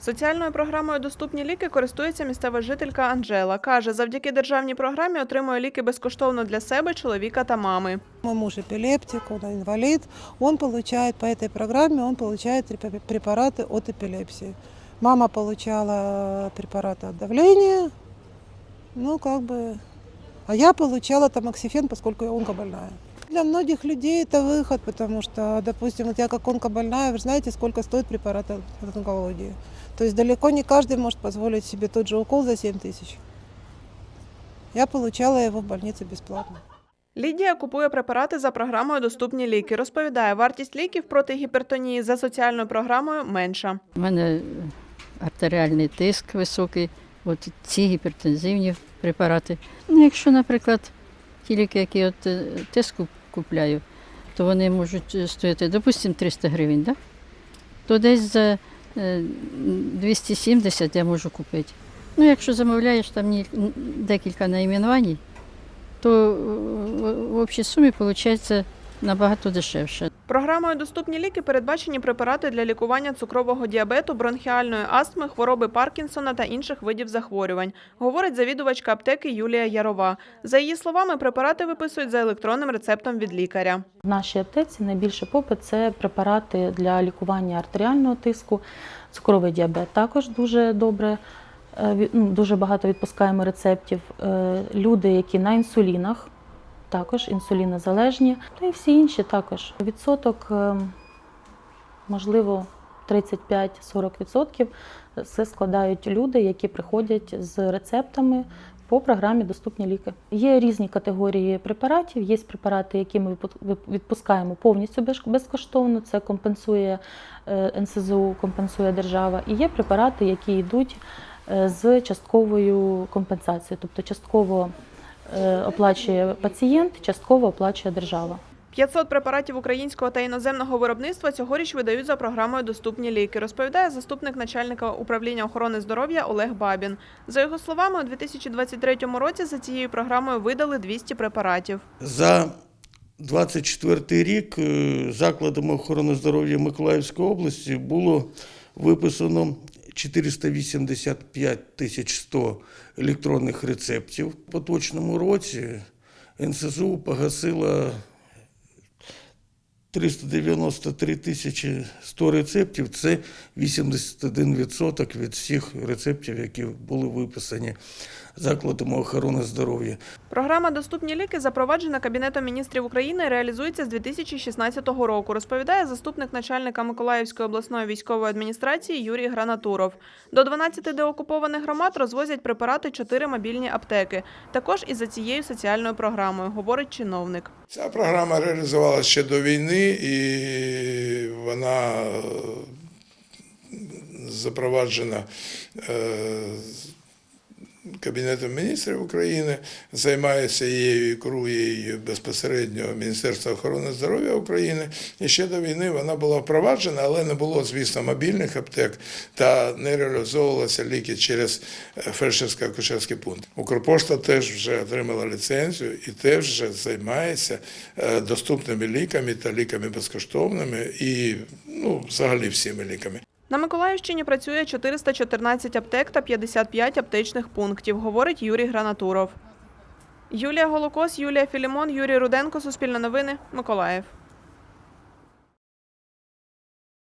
Соціальною програмою Доступні ліки користується місцева жителька Анжела. Каже, завдяки державній програмі отримує ліки безкоштовно для себе, чоловіка та мами. Мой муж эпилептик, он инвалид. Он получает по этой программе, он получает препа- препараты от эпилепсии. Мама получала препараты от давления, ну как бы, а я получала тамоксифен, поскольку я онкобольная. Для многих людей это выход, потому что, допустим, вот я как онкобольная, вы же знаете, сколько стоит препарат от от онкологии. То есть далеко не каждый может позволить себе тот же укол за 7 тысяч. Я получала его в больнице бесплатно. Лідія купує препарати за програмою Доступні ліки. Розповідає, вартість ліків проти гіпертонії за соціальною програмою менша. У мене е, артеріальний тиск високий, от ці гіпертензивні препарати. Ну, якщо, наприклад, ті ліки, які от е, тиску купляю, то вони можуть е, стояти, допустимо, 300 гривень, да? то десь за 270 я можу купити. Ну, якщо замовляєш там декілька найменувань, то е, в общій сумі виходить набагато дешевше. Програмою Доступні ліки передбачені препарати для лікування цукрового діабету, бронхіальної астми, хвороби Паркінсона та інших видів захворювань, говорить завідувачка аптеки Юлія Ярова. За її словами, препарати виписують за електронним рецептом від лікаря. В нашій аптеці найбільший попит це препарати для лікування артеріального тиску, цукровий діабет також дуже добре. е, ну, Дуже багато відпускаємо рецептів. Е, Люди, які на інсулінах, також інсулінозалежні, та й всі інші також. Відсоток, е, можливо, 35-40% це складають люди, які приходять з рецептами по програмі Доступні ліки. Є різні категорії препаратів. Є препарати, які ми відпускаємо повністю безкоштовно. Це компенсує е, НСЗУ, компенсує держава. І є препарати, які йдуть е, з частковою компенсацією, тобто частково е, оплачує пацієнт, частково оплачує держава. 500 препаратів українського та іноземного виробництва цьогоріч видають за програмою Доступні ліки, розповідає заступник начальника управління охорони здоров'я Олег Бабін. За його словами, у 2023 році за цією програмою видали 200 препаратів. За 24 рік е, закладами охорони здоров'я Миколаївської області було виписано 485 тисяч 100 електронних рецептів. У поточному році НСЗУ погасила 393 тисячі 100 рецептів. Це 81% від всіх рецептів, які були виписані закладами охорони здоров'я. Програма Доступні ліки запроваджена Кабінетом міністрів України і реалізується з 2016 року, розповідає заступник начальника Миколаївської обласної військової адміністрації Юрій Гранатуров. До 12 деокупованих громад розвозять препарати чотири мобільні аптеки. Також і за цією соціальною програмою, говорить чиновник. Ця програма реалізувалася ще до війни, і вона е, запроваджена е, Кабінетом міністрів України, займається її і керує її безпосередньо Міністерство охорони здоров'я України. І ще до війни вона була впроваджена, але не було, звісно, мобільних аптек та не реалізовувалися ліки через е, фельдшерсько-акушерський пункт. Укрпошта теж вже отримала ліцензію і теж вже займається е, доступними ліками та ліками безкоштовними і ну, взагалі всіми ліками. На Миколаївщині працює 414 аптек та 55 аптечних пунктів, говорить Юрій Гранатуров. Юлія Голокос, Юлія Філімон, Юрій Руденко, Суспільне новини, Миколаїв.